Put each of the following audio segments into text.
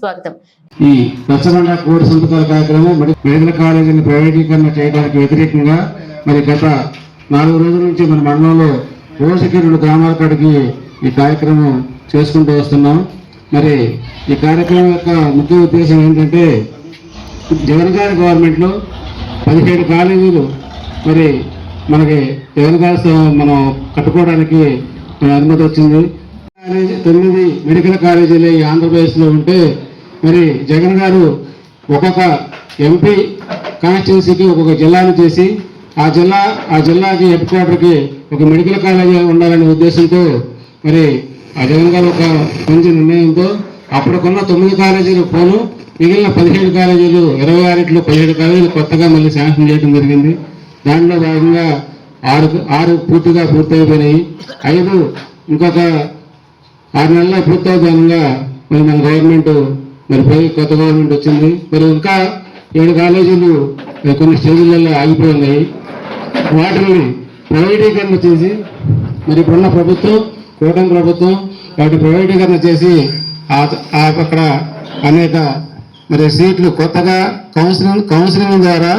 స్వాగతం. ఈ రచ్చబండ కోడి సంతకాల కార్యక్రమం మరి మెడికల్ కాలేజీని ప్రైవేటీకరణ చేయడానికి వ్యతిరేకంగా మరి గత నాలుగు రోజుల నుంచి మన మండలంలో రోజుకి రెండు గ్రామాల కాడికి ఈ కార్యక్రమం చేసుకుంటూ వస్తున్నాం. మరి ఈ కార్యక్రమం యొక్క ముఖ్య ఉద్దేశం ఏంటంటే జగన్ గారి గవర్నమెంట్లో పదిహేడు కాలేజీలు మరి మనకి జగన్ గారి మనం కట్టుకోవడానికి మన అనుమతి వచ్చింది. తొమ్మిది మెడికల్ కాలేజీలు ఈ ఆంధ్రప్రదేశ్లో ఉంటే మరి జగన్ గారు ఒక్కొక్క ఎంపీ కాన్స్టిట్యున్సీకి ఒక్కొక్క జిల్లాను చేసి ఆ జిల్లా ఆ జిల్లాకి హెడ్ క్వార్టర్కి ఒక మెడికల్ కాలేజీ ఉండాలనే ఉద్దేశంతో మరి ఆ జగన్ గారు ఒక మంచి నిర్ణయంతో అప్పటికున్న తొమ్మిది కాలేజీలు పోను మిగిలిన పదిహేడు కాలేజీలు ఇరవై ఆరిట్లో పదిహేడు కాలేజీలు కొత్తగా మళ్ళీ శాంక్షన్ చేయడం జరిగింది. దాంట్లో భాగంగా ఆరు ఆరు పూర్తిగా పూర్తయిపోయినాయి. ఐదు ఇంకొక ఆరు నెలల పూర్తవుతానుగా మరి మన గవర్నమెంట్ మరి పోయి కొత్త గవర్నమెంట్ వచ్చింది. మరి ఇంకా ఏడు కాలేజీలు కొన్ని స్టేజీలలో ఆగిపోయి ఉన్నాయి. వాటిని ప్రైవేటీకరణ చేసి మరి ఇప్పుడున్న ప్రభుత్వం కూటమి ప్రభుత్వం వాటి ప్రైవేటీకరణ చేసి ఆ- అక్కడ అనేక మరి సీట్లు కొత్తగా కౌన్సిలింగ్ కౌన్సిలింగ్ ద్వారా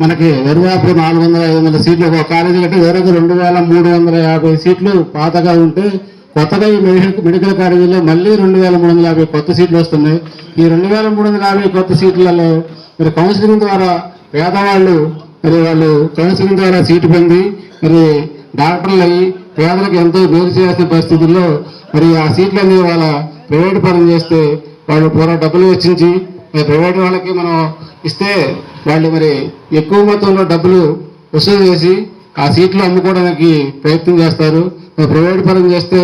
మనకి వెరువాపు నాలుగు వందల ఐదు వందల సీట్లు ఒక కాలేజీ కంటే వేరొక రెండు వేల మూడు వందల యాభై సీట్లు పాతగా ఉంటే కొత్తగా ఈ మెడికల్ మెడికల్ కాలేజీలో మళ్ళీ రెండు వేల మూడు వందల యాభై కొత్త సీట్లు వస్తున్నాయి. ఈ రెండు వేల మూడు వందల యాభై కొత్త సీట్లలో మరి కౌన్సిలింగ్ ద్వారా పేదవాళ్ళు మరి వాళ్ళు కౌన్సిలింగ్ ద్వారా సీటు పొంది మరి డాక్టర్లు అయ్యి పేదలకు ఎంతో మేలు చేయాల్సిన పరిస్థితుల్లో మరి ఆ సీట్లన్నీ వాళ్ళ ప్రైవేట్ పరం చేస్తే వాళ్ళు పూర్వ డబ్బులు వెచ్చించి ప్రైవేట్ వాళ్ళకి మనం ఇస్తే వాళ్ళు మరి ఎక్కువ మొత్తంలో డబ్బులు వసూలు చేసి ఆ సీట్లు అమ్ముకోవడానికి ప్రయత్నం చేస్తారు. మరి ప్రైవేట్ పరం చేస్తే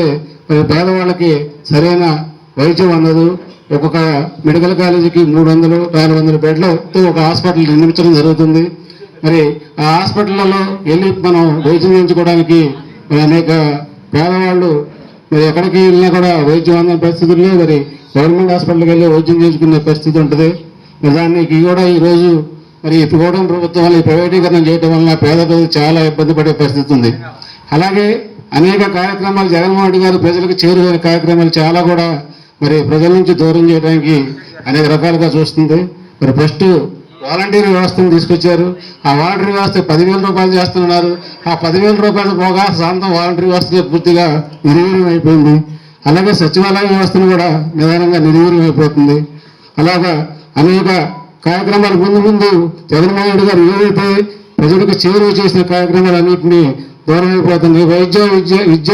మరి పేదవాళ్ళకి సరైన వైద్యం అందదు ఒక్కొక్క మెడికల్ కాలేజీకి మూడు వందలు నాలుగు వందల బెడ్లతో ఒక హాస్పిటల్ నిర్మించడం జరుగుతుంది. మరి ఆ హాస్పిటల్లో వెళ్ళి మనం వైద్యం చేయించుకోవడానికి మరి అనేక పేదవాళ్ళు మరి ఎక్కడికి వెళ్ళినా కూడా వైద్యం అందని పరిస్థితుల్లో మరి గవర్నమెంట్ హాస్పిటల్కి వెళ్ళి వైద్యం చేయించుకునే పరిస్థితి ఉంటుంది. మరి దానికి కూడా ఈరోజు మరి ఈ కూటమి ప్రభుత్వం వల్ల ఈ ప్రైవేటీకరణ చేయడం వల్ల పేద ప్రజలు చాలా ఇబ్బంది పడే పరిస్థితి ఉంది. అలాగే అనేక కార్యక్రమాలు జగన్మోహన్ రెడ్డి గారు ప్రజలకు చేరువైన కార్యక్రమాలు చాలా కూడా మరి ప్రజల నుంచి దూరం చేయడానికి అనేక రకాలుగా చూస్తుంది. మరి ఫస్ట్ వాలంటీర్ వ్యవస్థను తీసుకొచ్చారు. ఆ వాలంటీర్ వ్యవస్థ పదివేల రూపాయలు చేస్తున్నారు. ఆ పదివేల రూపాయలు పోగా సాంతం వాలంటీర్ వ్యవస్థ పూర్తిగా నిర్వీర్యం అయిపోయింది. అలాగే సచివాలయ వ్యవస్థను కూడా నిదానంగా నిర్వీర్యం అయిపోతుంది. అలాగా అనేక కార్యక్రమాలు ముందు ముందు జగన్మోహన్ రెడ్డి గారు ఏదైతే ప్రజలకు చేరువ చేసిన కార్యక్రమాలన్నింటినీ దూరం అయిపోతుంది వైద్య విద్య విద్య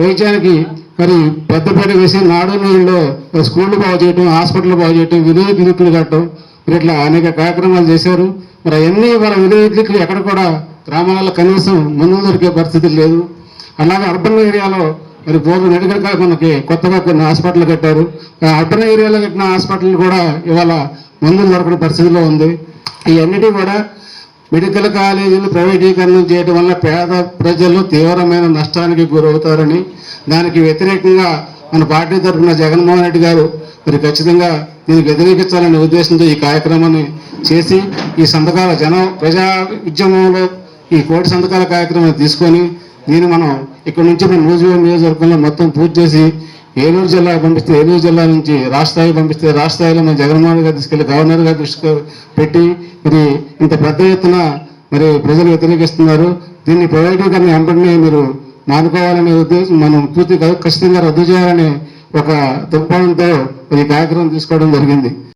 వైద్యానికి మరి పెద్దపేట వేసి నాడు నీళ్ళలో స్కూళ్ళు బాగు చేయటం హాస్పిటల్ బాగు చేయటం వినోద క్లినిక్లు కట్టడం మరి ఇట్లా అనేక కార్యక్రమాలు చేశారు. మరి అవన్నీ వాళ్ళ విలేజ్ క్లినిక్లు ఎక్కడ కూడా గ్రామాలలో కనీసం ముందు దొరికే పరిస్థితి లేదు. అలాగే అర్బన్ ఏరియాలో మరి పూర్వ మెడికల్ మనకి కొత్తగా కొన్ని హాస్పిటల్ కట్టారు. ఆ అర్బన్ ఏరియాలో కట్టిన హాస్పిటల్ కూడా ఇవాళ మందులు దొరకని పరిస్థితిలో ఉంది. ఇవన్నిటి కూడా మెడికల్ కాలేజీలు ప్రైవేటీకరణ చేయడం వల్ల పేద ప్రజలు తీవ్రమైన నష్టానికి గురవుతారని దానికి వ్యతిరేకంగా మన పార్టీ తరఫున జగన్మోహన్ రెడ్డి గారు మరి ఖచ్చితంగా దీనికి వ్యతిరేకించాలనే ఉద్దేశంతో ఈ కార్యక్రమాన్ని చేసి ఈ సంతకాల జన ప్రజా ఉద్యమంలో ఈ కోటి సంతకాల కార్యక్రమాన్ని తీసుకొని దీన్ని మనం ఇక్కడ నుంచి మన నూజివీడు నియోజకవర్గంలో మొత్తం పూర్తి చేసి ఏలూరు జిల్లా పంపిస్తే ఏలూరు జిల్లా నుంచి రాష్ట్ర పంపిస్తే రాష్ట్ర స్థాయిలో మన జగన్మోహన్ గారు తీసుకెళ్ళి గవర్నర్ గారు దృష్టి పెట్టి మరి ఇంత పెద్ద ఎత్తున మరి ప్రజలు వ్యతిరేకిస్తున్నారు. దీన్ని ప్రైవేటీకరణ వెంటనే మీరు మానుకోవాలనే ఉద్దేశం మనం పూర్తిగా ఖచ్చితంగా రద్దు చేయాలనే ఒక దృక్పథంతో ఈ కార్యక్రమం తీసుకోవడం జరిగింది.